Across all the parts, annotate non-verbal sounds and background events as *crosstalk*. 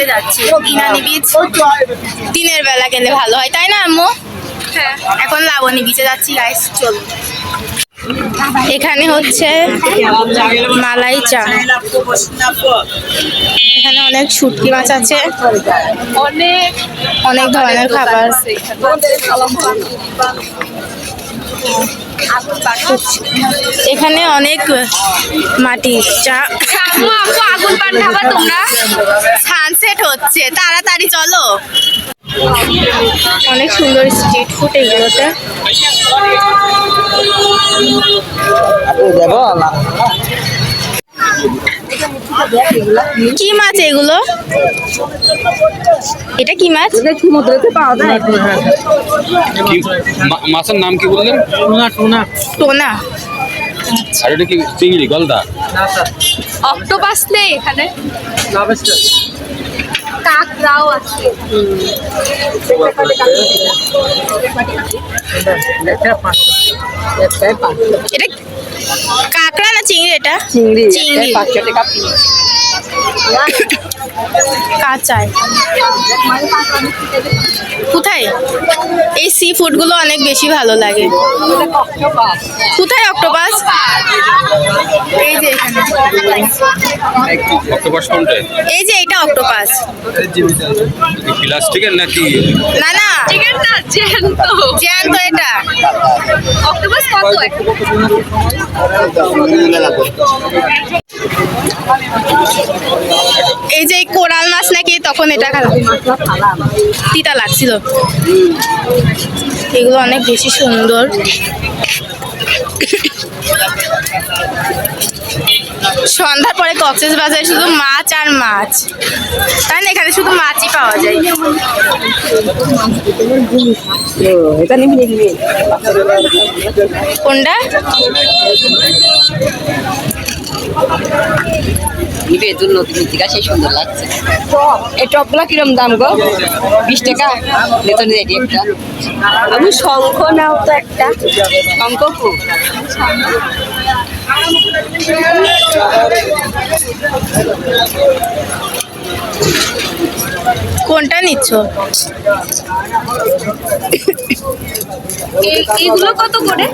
বিচে যাচ্ছি। ইনানি বিচ। দিনের বেলা গেলে ভালো হয় তাই না আম্মু? হ্যাঁ। এখন লাবণী বিচে যাচ্ছি গাইস চল। এখানে হচ্ছে মালাই চা। এখানে অনেক শুটকি মাছ আছে। অনেক অনেক ধরনের খাবার। এখানে অনেক মাটি চা আগুন পান খাবা তোমরা? সানসেট হচ্ছে তাড়াতাড়ি চলো। অনেক সুন্দর স্ট্রিট ফুড এগুলোতে কি মাছ এগুলো? এটা কি মাছ? কি মা- মাছের নাম কি বললেন? টোনা আর এটা কি চিংড়ি গলদা? অক্টোপাস নেই এখানে। কাকড়াও আছে। এটা চিংড়ি এটা? চিংড়ি চিংড়ি। পাঁচশো টাকা পিস *laughs* কাঁচায়। কোথায়? এই সি ফুডগুলো অনেক বেশি ভালো লাগে। কোথায় অক্টোপাস? এই যে এখানে। এই যে এটা অক্টোপাস। প্লাস্টিকের নাকি? না না। জ্যান্ত। জ্যান্ত এটা। অক্টোপাস কত? এখন? এই যে কোরাল মাছ নাকি, তখন এটা তিতা লাগছিল। এগুলো অনেক বেশি সুন্দর। সন্ধ্যার পরে কক্সেস বাজারে শুধু মাছ আর মাছ। তাই না, এখানে শুধু মাছই পাওয়া যায়। কোনটা? নিবি জন্য নতুন জিজ্ঞাসা সুন্দর লাগছে। এই টপগুলা কিরম দাম গো? বিশ টাকা? লেতন রেডি একটা। আমি শঙ্খ নাও তো একটা। শঙ্খ খুব কোনটা নিচ্ছ? এইগুলো কত করে?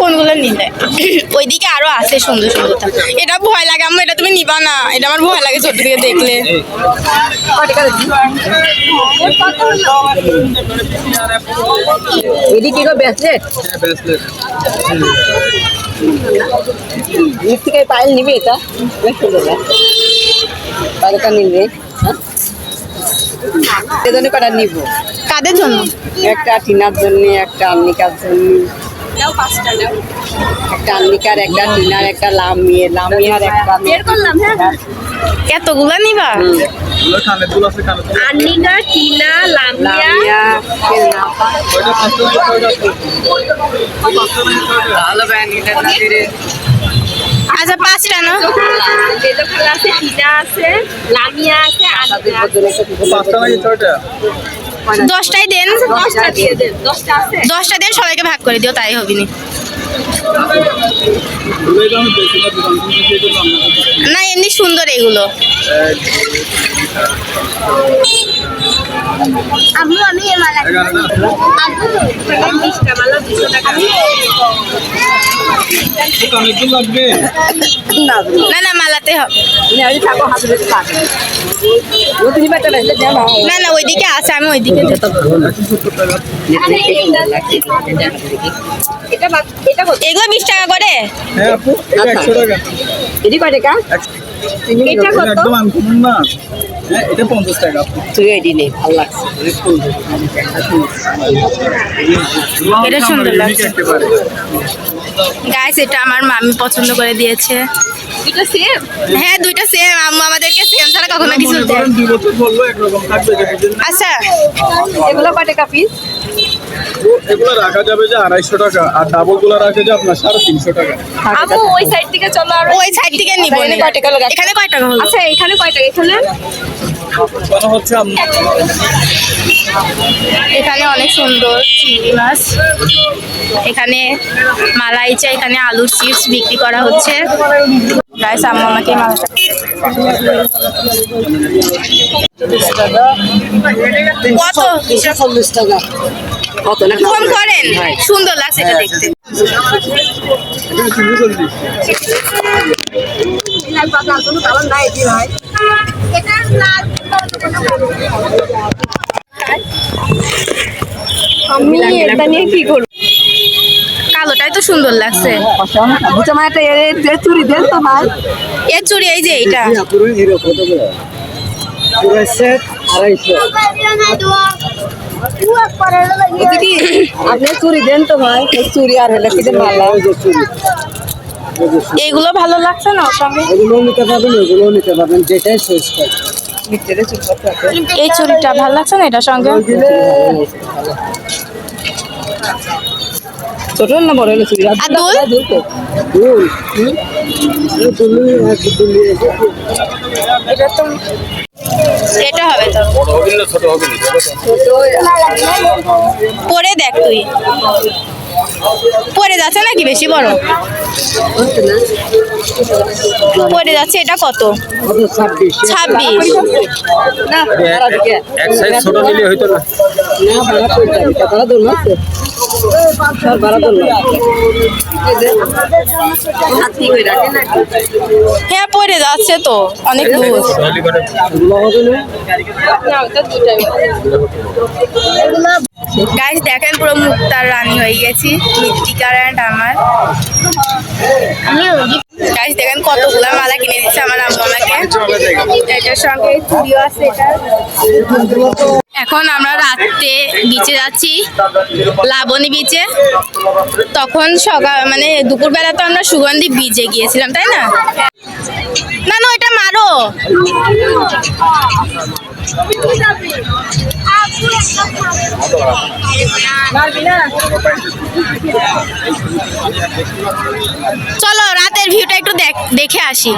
কোনগুলো নিলে? ওইদিকে আরও আছে সুন্দর সুন্দর। এটা ভয় লাগে আমার এটা তুমি নিবা না। এটা আমার ভয় লাগে ছোট থেকে দেখলে। এদিকে গো মৃত্তিকায় পায়েল নিবি এটা? বেশ সুন্দর পায়েলটা নিবি হ্যাঁ? এজন্য কটা নিব? কাদের জন্য? একটা টিনার জন্য একটা আন্নিকার জন্য। দাও পাঁচটা দাও একটা আন্নিকার একটা টিনার একটা লামিয়ে লামিয়ার একটা বের করলাম হ্যাঁ? এতগুলা নিবা? আন্নিকা টিনা লামিয়া লামিয়া ভালো ব্যান্ড এটা না দিলে আচ্ছা পাঁচটা না? আছে টিনা আছে লামিয়া আছে দশটাই দেন। দশটা দিয়ে দেন সবাইকে ভাগ করে দিও তাই হবে নি না এমনি সুন্দর এগুলো। আম্মু আমি এ মালা টাকা। না না না মালাতে হবে। তুমি আমি থাকো হাতে না না ওইদিকে আছে আমি ওইদিকে যাব। এটা বাদ- এটা কত? এগুলো বিশ টাকা করে। এটি কয় টাকা? এটা কত? একদম আনকমন না? হ্যাঁ এটা পঞ্চাশ টাকা। তুই এটি নেই ভালো লাগছে। এটা সুন্দর লাগছে। গাইস এটা আমার মামি পছন্দ করে দিয়েছে। এটা সেম হ্যাঁ দুইটা সেম আম্মু আমাদেরকে সেম ছাড়া কখনো কিছু দেয় করেন দুই বছর বলল একরকম থাকবে দেখেছেন না আচ্ছা এগুলো কয় টাকা পিস এগুলো রাখা যাবে যে আড়াইশো টাকা আর ডাবলগুলো রাখা যে আপনার সাড়ে তিনশো টাকা। ওই সাইড থেকে চলো আর ওই সাইড থেকে নিব এখানে কয় টাকা? এখানে কয় টাকা আচ্ছা এখানে কয় টাকা? এখানে? মানে হচ্ছে এখানে অনেক সুন্দর চিংড়ি মাছ। এখানে মালাই চা এখানে আলুর চিপস বিক্রি করা হচ্ছে। গাইস আম্মা আমাকে কত? চল্লিশ টাকা। কত না কম করেন। সুন্দর লাগছে এটা দেখতে। আমি এটা নিয়ে কি করব? কালোটাই তো সুন্দর লাগছে। বুঝতে মানে একটা চুরি দেন তো ভাই এর চুড়ি এই যে হিরো পুরো সেট আড়াইশো। আপনি চুরি দেন তো ভাই এই চুরি আর হলে কি ভালো এইগুলো ভালো লাগছে না সঙ্গে এগুলোও নিতে পারবেন এগুলোও নিতে পারবেন যেটাই চয়েস করতে হবে এই চুড়িটা ভালো লাগছে না এটার সঙ্গে ছোট না বড় হলো চুরি আর দুল? দুল এই দুলুই এক দুলুই এক। এটা তো এটা হবে তো। ছোট হবে পরে দেখ তুই। পরে যাচ্ছে নাকি বেশি বড়? পরে যাচ্ছে এটা কত? ছাব্বিশ। ছোট নিলে না। হয়ে হ্যাঁ পরে যাচ্ছে তো অনেক দূর। গাইস দেখেন পুরো মুক্তার রানী হয়ে গেছি, মৃত্তিকার অ্যান্ড আমার। গাইস দেখেন কতগুলা মালা কিনে দিচ্ছে আমার আম্মু আমাকে। এটার সঙ্গে চুড়িও আছে এটা। এখন আমরা রাতে বিচে যাচ্ছি, লাবণী বিচে তখন সকাল মানে দুপুরবেলা তো আমরা সুগন্ধি বিচে গিয়েছিলাম, তাই না? না না, ওইটা মারো। চলো রাতের ভিউটা একটু দেখ- দেখে আসি।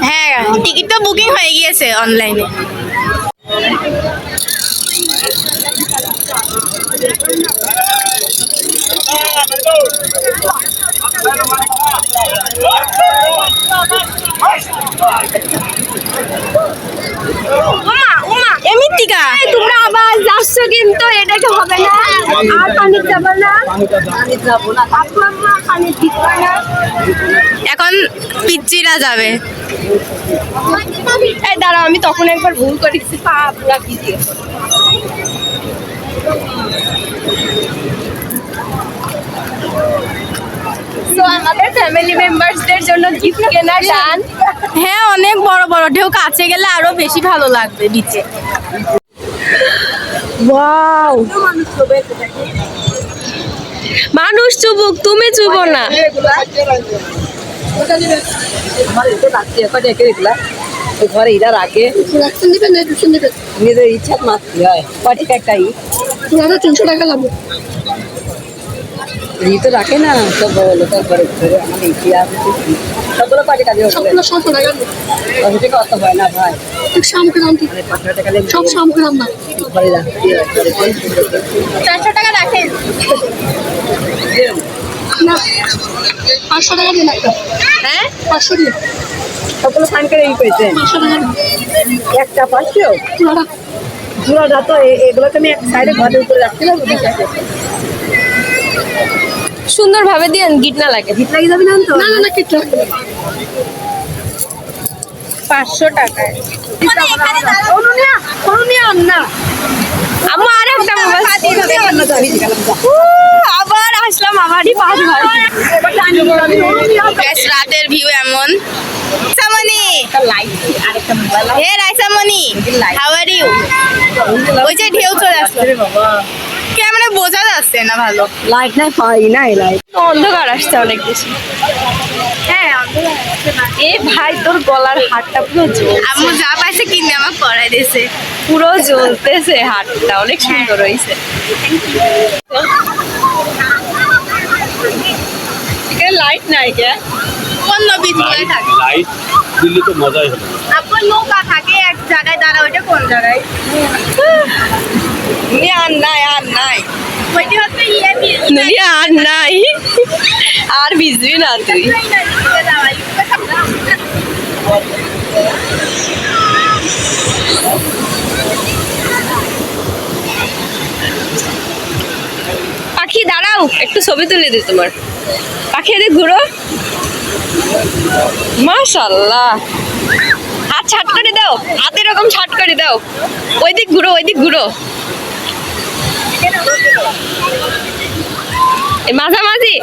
হ্যাঁ টিকিট তো বুকিং হয়ে গিয়েছে অনলাইনে এমিতিকা তোমরা আবার যাচ্ছ কিন্তু এটাকে হবে না? আর পানি যাবে না? এখন পিচ্চিরা যাবে। এই দাঁড়াও আমি তখন একবার ভুল করেছি পা পুরা ভিজে তো আমাদের ফ্যামিলি মেম্বারসদের জন্য গিফট কেনা ডান হ্যাঁ অনেক বড় বড় ঢেউ কাছে গেলে আরও বেশি ভালো লাগবে নিচে। ওয়াও মানুষ চুবুক তুমি চুব না। ঘরে ইরা রাখে নিজের ইচ্ছা মাত্র হয় কটি একটাই তিনশো টাকা লাগবে তো রাখে না তো বলো তারপরে ঘরে আমার ইতিহাস সবগুলো কটি কাজে সবগুলো অত হয় না ভাই লেগে সব না। চারশো টাকা রাখেন। না পাঁচশো টাকা দিন একটা। হ্যাঁ? পাঁচশো দিন। সবগুলো ফাইন করে ই করেছেন পাঁচশো টাকা একটা পাঁচশো? পুরোটা জোড়াটা তো এ- এগুলো তো আমি এক সাইডে ঘরের উপরে রাখছিলাম সুন্দরভাবে দিয়ে গিট না লাগে। গিট লাগিয়ে যাবে না তো? না না লাগবে না। পাঁচশো টাকায়। আমার একটা আবার আসলাম আমারই পাঁচ রাতের ভিউ এমন। সামনি হে রাইসামনি হাউ আর ইউ ওই যে ঢেউ চলে আসছে ক্যামেরা বোঝা যাচ্ছে না ভালো। লাইট নাই পাই নাই লাইট অন্ধকার আসছে অনেক বেশি। হ্যাঁ এ ভাই তোর গলার হাতটা পুরো জ্বল আম্মু যা পাইছে কিনে আমাকে করাই দিয়েছে। পুরো জ্বলতেছে হাতটা অনেক সুন্দর হয়েছে এখানে লাইট নাই কে অন্য বিজুলে থাকে। লাইট দিল্লি তো মজাই হলো আপনার নৌকা থাকে এক জায়গায় দাঁড়া ওইটা কোন জায়গায়? আর নাই আর নাই। দুনিয়া আর নাই আর ভিজবি না তুই পাখি দাঁড়াও একটু ছবি তুলে দিই তোমার। পাখি এদিক ঘুরো। মাশাল্লাহ। হাত ছাট করে দাও। হাত এরকম ছাট করে দাও। ওই দিক ঘুরো ওই দিক ঘুরো। মাঝামাঝি।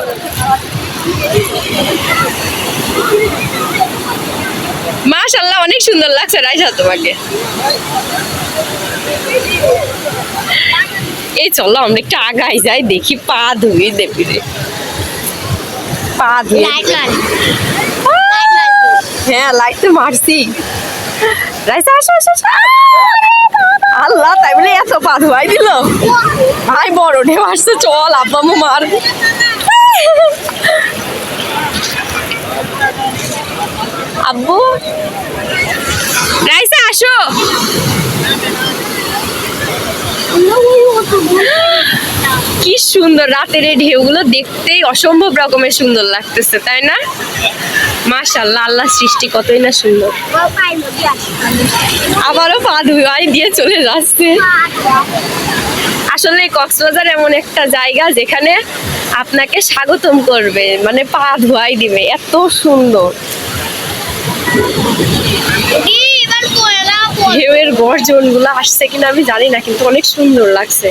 মাশাল্লাহ অনেক সুন্দর লাগছে রাইসা তোমাকে। এই চলো আমরা একটু আগাই যাই দেখি পা ধুই দেবি রে পা ধুই হ্যাঁ লাইট তো মারছি। রাইসা আসো আসো আসো। আল্লাহ, তাই বলে এত পা ধুয়াই দিল? ভাই বড় ঢেউ আসছে, চল, আব্বা মার। আব্বু? রাইসা আসো। কি সুন্দর রাতের এই ঢেউগুলো দেখতেই অসম্ভব রকমের সুন্দর লাগতেছে, তাই না? মাশাল্লাহ আল্লাহ সৃষ্টি কতই না সুন্দর। আবারও পা ধুয়াই দিয়ে চলে যাচ্ছে। আসলে কক্সবাজার এমন একটা জায়গা যেখানে আপনাকে স্বাগতম করবে মানে পা ধোয়াই দিবে, এত সুন্দর। ঢেউয়ের গর্জনগুলো আসছে কিনা আমি জানি না, কিন্তু অনেক সুন্দর লাগছে।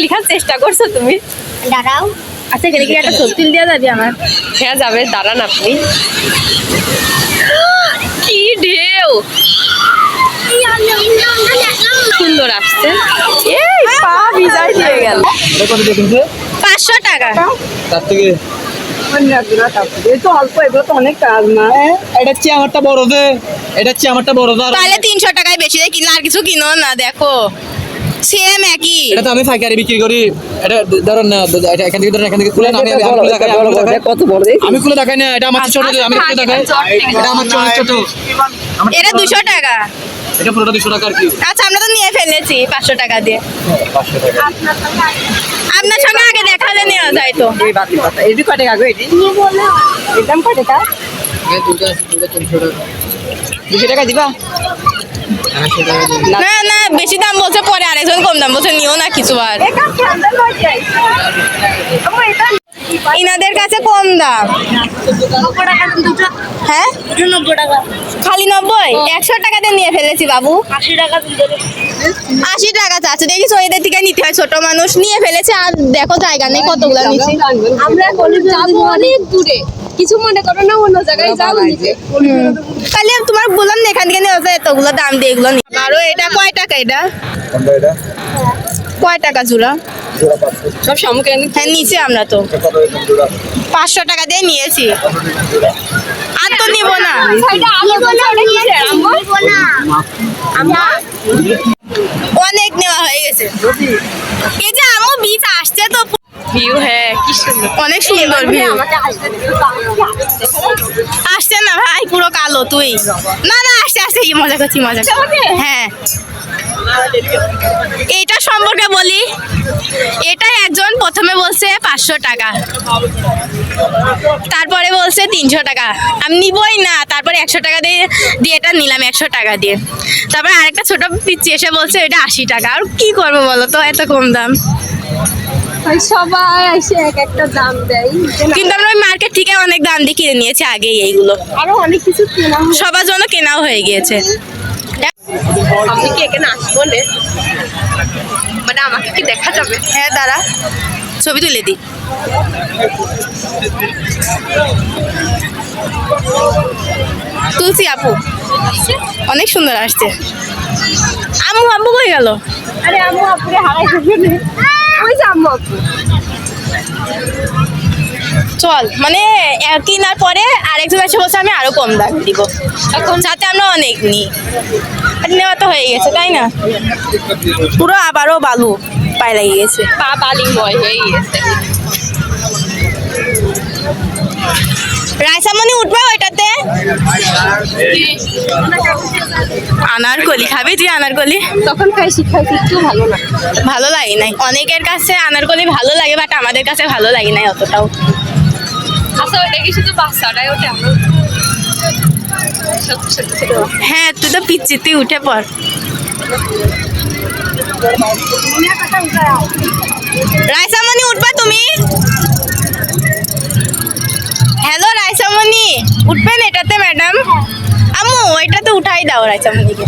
লেখার চেষ্টা করছ তুমি? দাঁড়াও। আচ্ছা এখানে কি একটা সবজি দেওয়া যাবে আমার? হ্যাঁ যাবে দাঁড়ান আপনি। কি ঢেউ! সুন্দর আসছে। এই পা ভিজাই দিয়ে গেল। পাঁচশো টাকা। তার থেকে এটা চেয়ে আমারটা বড় যে এটা আমারটা বড় তাহলে তিনশো টাকায় বেশি দিয়ে কিনলে আর কিছু কিনো না দেখো। সেম একই। এটা তো আমি পাইকারি বিক্রি করি। এটা ধরেন না এটা এখান থেকে ধরেন এখান থেকে খুলে না আমি আমি খুলে দেখাই। কত বড় আমি খুলে দেখাই না এটা আমার ছোট আমি খুলে দেখাই। এটা আমার ছোট ছোট। এটা দুশো টাকা। এটা পুরোটা দুশো টাকা আর কি আচ্ছা আমরা তো নিয়ে ফেলেছি পাঁচশো টাকা দিয়ে। পাঁচশো টাকা। আপনার সঙ্গে আগে দেখা হলে নেওয়া যায় তো। এই বাতি পাতা এটি কয় টাকা গো এটি? এর দাম টাকা? এই দুটো দুটো তিনশো টাকা। দুশো টাকা দিবা। না না বেশি দাম বলছে পরে আরেকজন কম দাম বলছে নিও না কিছু আর। ইনাদের কাছে কম দাম। হ্যাঁ? খালি নব্বই? একশো টাকা দিয়ে নিয়ে ফেলেছি বাবু। আশি টাকা আশি টাকা চাচ্ছে। দেখি এদের থেকে নিতে হয় ছোট মানুষ নিয়ে ফেলেছে আর দেখো জায়গা নেই কতগুলো নিচে আমরা অনেক দূরে। কিছু মনে করো না অন্য জায়গায় যাব তাহলে তোমার বললাম না এখান থেকে এতগুলো দাম দিয়ে এগুলো নিয়ে? আরও এটা কয় টাকা এটা? কয় টাকা জোড়া? সব সম্মুখীন হ্যাঁ নিচে আমরা তো। পাঁচশো টাকা দিয়ে নিয়েছি। আর তো নিব না। অনেক নেওয়া হয়ে গেছে। এই যে আমু বীজ আসছে তো। ভিউ হ্যাঁ কি সুন্দর। অনেক সুন্দর ভিউ আসছে না ভাই পুরো কালো তুই। না না আসছে আসছে কি মজা করছি মজা। হ্যাঁ। এটা সম্পর্কে বলি এটা একজন প্রথমে বলছে পাঁচশো টাকা। তারপরে বলছে তিনশো টাকা। আমি নিবই না তারপরে একশো টাকা দিয়ে দিয়ে এটা নিলাম একশো টাকা দিয়ে। তারপরে আরেকটা ছোট পিচ্ছি এসে বলছে এটা আশি টাকা। আর কি করব বলো তো এত কম দাম। সবাই এসে এক একটা দাম দেয়। কিন্তু আমরা ওই মার্কেট থেকে অনেক দাম দিয়ে কিনে নিয়েছি আগেই এইগুলো। আরও অনেক কিছু কেনা সবার জন্য কেনাও হয়ে গিয়েছে। আপনি কি এখানে আসব মানে আমাকে কি দেখা যাবে? হ্যাঁ দাঁড়া। ছবি তুলে দিই। তুলসী আপু অনেক সুন্দর আসছে। আমু আব্বু কই গেল? আরে আম্মু আপুরে হারাই ওই যে আম্মু চল মানে কেনার পরে আরেকজন এসে বলছে আমি আরও কম দাম দিব। এখন? যাতে আমরা অনেক নিই। নেওয়া তো হয়ে গেছে তাই না? পুরো আবারও বালু পায়ে লেগে গেছে। পা বালিময় হয়ে গেছে। রায়সামনি উঠবে ওইটাতে? আনারকলি। খাবি তুই আনারকলি? তখন খাই শিক্ষার্থী একটু ভালো না। ভালো লাগে নাই। অনেকের কাছে আনারকলি ভালো লাগে বাট আমাদের কাছে ভালো লাগে নাই অতটাও। আচ্ছা ওটা কি শুধু বাচ্চাটাই ওটা হ্যাঁ তুই তো পিচ্ছি তুই উঠে পড় রায়সামনি উঠবে তুমি? হ্যালো রায়সামনি উঠবেন এটাতে ম্যাডাম? আমু এটাতে উঠাই দাও রায়সামনিকে